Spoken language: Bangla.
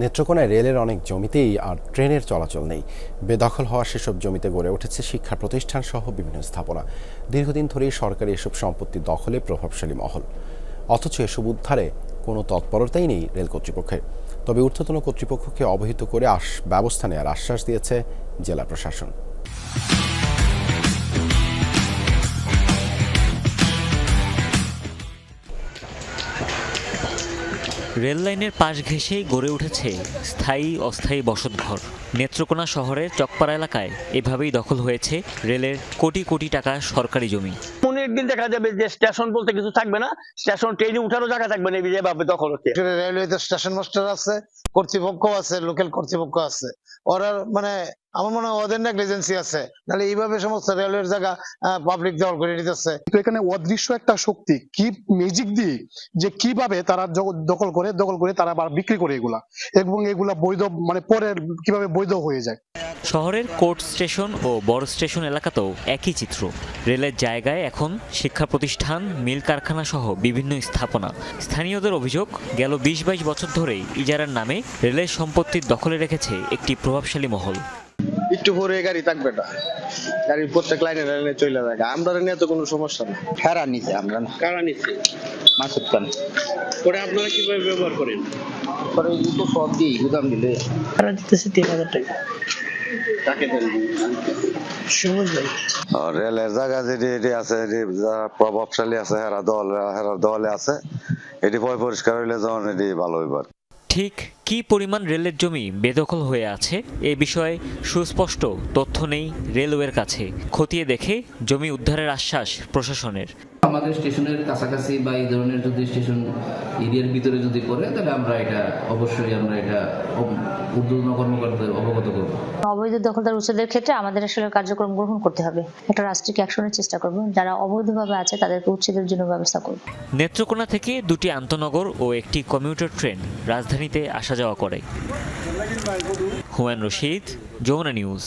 নেত্রকোনায় রেলের অনেক জমিতেই আর ট্রেনের চলাচল নেই। বেদখল হওয়া সেসব জমিতে গড়ে উঠেছে শিক্ষা প্রতিষ্ঠান সহ বিভিন্ন স্থাপনা। দীর্ঘদিন ধরেই সরকারি এসব সম্পত্তি দখলে প্রভাবশালী মহল। অথচ এসব উদ্ধারে কোনো তৎপরতাই নেই রেল কর্তৃপক্ষের। তবে ঊর্ধ্বতন কর্তৃপক্ষকে অবহিত করে আস ব্যবস্থা নেওয়ার আশ্বাস দিয়েছে জেলা প্রশাসন। রেল লাইনের পাশ ঘেঁষেই গড়ে উঠেছে স্থায়ী, অস্থায়ী বসতঘর। নেত্রকোনা শহরের চকপাড়া এলাকায় এভাবেই দখল হয়েছে রেলের কোটি কোটি টাকা সরকারি জমি। একদিন দেখা যাবে যে স্টেশন বলতে কিছু থাকবে না স্টেশন ট্রেনে উঠারও জায়গা থাকবে না যেভাবে দখল হচ্ছে। এখানে রেলওয়েতে স্টেশন মাস্টার আছে কর্তৃপক্ষ আছে লোকাল কর্তৃপক্ষ আছে। ওরা মানে আমার মনে হয় ওদের নেগলিজেন্সি আছে নাহলে এইভাবে সমস্ত রেলওয়ের জায়গা পাবলিক দখল করে নিতেছে। তো এখানে অদৃশ্য একটা শক্তি কি ম্যাজিক দিয়ে যে কীভাবে তারা দখল করে দখল করে তারা আবার বিক্রি করে এগুলা এবং এগুলা বৈধ মানে পরে কীভাবে বৈধ হয়ে যায়। শহরের কোর্ট স্টেশন ও বড় স্টেশন এলাকাতেও একই চিত্র। রেলের জায়গায় এখন শিক্ষা প্রতিষ্ঠান মিল কারখানা সহ বিভিন্ন স্থাপনা। স্থানীয়দের অভিযোগ গেল বিশ বাইশ বছর ধরেই ইজারার নামে রেলের সম্পত্তির দখলে রেখেছে একটি প্রভাবশালী মহল। একটু পরে গাড়ি থাকবে না। গাড়ির প্রত্যেক লাইনে লাইনে চলে যায় আমরা নিয়ে তো কোনো সমস্যা না ফেরা নিছে আমরা না। কারা নিচ্ছে মাসুদ খান। পরে আপনারা কীভাবে ব্যবহার করেন? পরে তো সব দিই গুদাম দিলে। ভাড়া দিতেছে তিন হাজার টাকা। কাকে দেন সবুজ ভাই আর রেলের জায়গা যেটি আছে যারা প্রভাবশালী আছে হেরা দল হেরা দলে আছে। এটি পয় পরিষ্কার হইলে যখন এটি ভালো হইবার ঠিক কি পরিমাণ রেলের জমি বেদখল হয়ে আছে এ বিষয়ে সুস্পষ্ট তথ্য নেই রেলওয়ের কাছে। খতিয়ে দেখে জমি উদ্ধারের আশ্বাস প্রশাসনের। আমাদের স্টেশনের কাছাকাছি বা এই ধরনের যদি স্টেশন এরিয়ার ভিতরে যদি পড়ে তাহলে আমরা এটা অবশ্যই আমরা এটা ঊর্ধ্বতন কর্মকর্তাদের অবগত করব। অবৈধ দখলদার উচ্ছেদের ক্ষেত্রে আমাদের আসলে কার্যক্রম গ্রহণ করতে হবে। একটা রাষ্ট্রিক অ্যাকশনের চেষ্টা করব। যারা অবৈধভাবে আছে তাদেরকে উচ্ছেদের জন্য ব্যবস্থা করব। নেত্রকোনা থেকে দুটি আন্তনগর ও একটি কমিউটার ট্রেন রাজধানীতে আসা যাওয়া করে। হুমায়ুন রশিদ যমুনা নিউজ।